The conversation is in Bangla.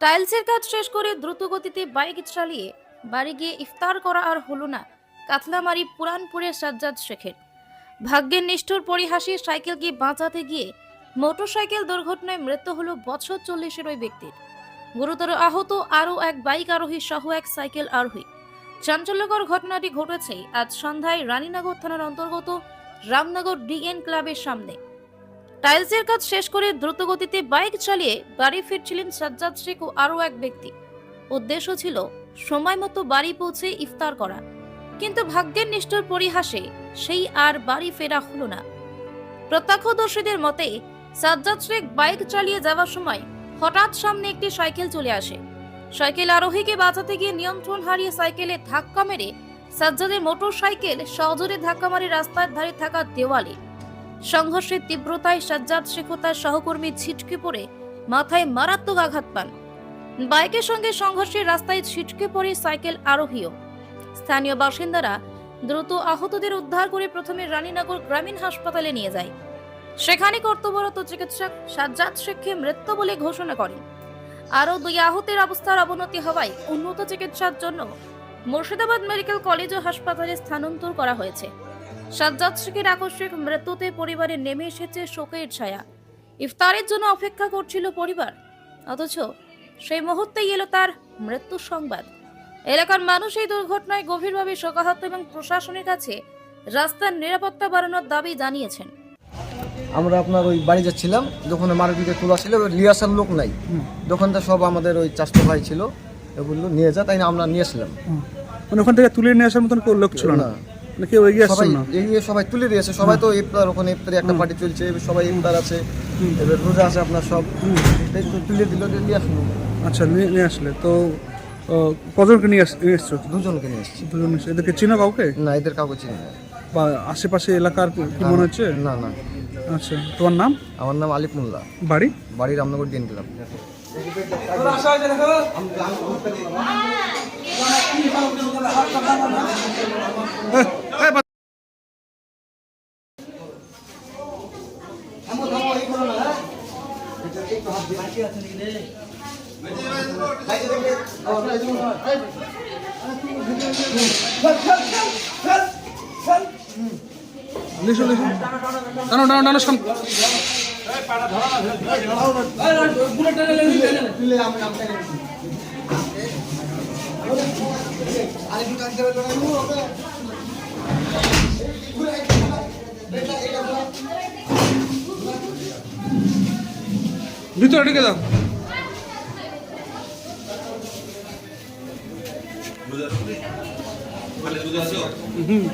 টাইলসের কাজ শেষ করে দ্রুতগতিতে বাইক চালিয়ে বাড়ি গিয়ে ইফতার করা আর হলো না কাতলামারি পুরানপুরের সাজ্জাদ শেখের। ভাগ্যের নিষ্ঠুর পরিহাসে সাইকেলকে বাঁচাতে গিয়ে মোটরসাইকেল দুর্ঘটনায় মৃত্যু হলো বছর চল্লিশের ওই ব্যক্তির। গুরুতর আহত আরও এক বাইক আরোহী সহ এক সাইকেল আরোহী। চাঞ্চল্যকর ঘটনাটি ঘটেছে আজ সন্ধ্যায় রানীনগর থানার অন্তর্গত রামনগর ডিএন ক্লাবের সামনে। টাইলসের কাজ শেষ করে দ্রুতগতিতে বাইক চালিয়ে বাড়ি ফিরছিলেন সাজ্জাদ শেখ ও আরও এক ব্যক্তি। উদ্দেশ্য ছিল সময় মতো বাড়ি পৌঁছে ইফতার করা। কিন্তু ভাগ্যের নিষ্ঠুর পরিহাসে সেই আর বাড়ি ফেরা হলো না। প্রত্যক্ষদর্শীদের মতে সাজ্জাদ শেখ বাইক চালিয়ে যাওয়ার সময় হঠাৎ সামনে একটি সাইকেল চলে আসে। সাইকেল আরোহীকে বাঁচাতে গিয়ে নিয়ন্ত্রণ হারিয়ে সাইকেলে ধাক্কা মেরে সাজ্জাদের মোটর সাইকেল সজোরে ধাক্কা মারে রাস্তার ধারে থাকা দেওয়ালে সংঘর্ষের তীব্রতায় সাজ্জাদ শেখ তার সহকর্মী ছিটকে পড়ে মাথায় মারাত্মক আঘাত পান। বাইকের সঙ্গে সংঘর্ষের রাস্তায় ছিটকে পড়ে সাইকেল আরোহীও। স্থানীয় বাসিন্দারা দ্রুত আহতদের উদ্ধার করে প্রথমে রানীনগর গ্রামীণ হাসপাতালে নিয়ে যায়। সেখানে কর্তব্যরত চিকিৎসক সাজ্জাদ শেখকে মৃত্যু বলে ঘোষণা করেন। আরও দুই আহতের অবস্থার অবনতি হওয়ায় উন্নত চিকিৎসার জন্য মুর্শিদাবাদ মেডিকেল কলেজ ও হাসপাতালে স্থানান্তর করা হয়েছে। সাজ্জাদ শেখের আকস্মিক মৃত্যুতে পরিবারে নেমে এসেছে শোকের ছায়া। ইফতারের জন্য অপেক্ষা করছিল পরিবার। অথচ সেই মুহূর্তেই এলো তার মৃত্যুর সংবাদ। এলাকার মানুষ এই দুর্ঘটনায় গভীরভাবে শোকাহত এবং প্রশাসনের কাছে রাস্তার নিরাপত্তা বাড়ানোর দাবি জানিয়েছেন। আমরা আপনার ওই বাড়ি যাচ্ছিলাম দোকানে মার্কেটে খোলা ছিল নিয়ে আসার লোক নাই। দোকানটা সব আমাদের ওই চাষতো ভাই ছিল এগুলো নিয়ে যা তাই না আমরা নিয়ে আসলাম। মানে ওখান থেকে তুলে নিয়ে আসার মতন লোক ছিল না। কেউ এগিয়ে না। এগিয়ে সবাই তুলে দিয়েছে। সবাই তো ইফতার ওখানে ইফতারি একটা পার্টি চলছে এবার সবাই ইফতার আছে। এবার রোজা আছে আপনার সব। তুলে দিল দিয়ে নিয়ে আসলো। আচ্ছা নিয়ে নিয়ে আসলে। তো কজনকে নিয়ে এসছো? দুজনকে নিয়ে আসছি দুজন এসে- এদেরকে চিনো কাউকে? না এদের কাউকে চিনি না। বা আশেপাশে এলাকার কি মনে হচ্ছে? না না। আচ্ছা তোমার নাম? আমার নাম আলিফ মোল্লা। বাড়ি? বাড়ি রামনগর দিন গেলাম লিসো লিসো দাঁড়াও দাঁড়াও দাঁড়াও শোন ভিতরে ঢুকে দাও হুম।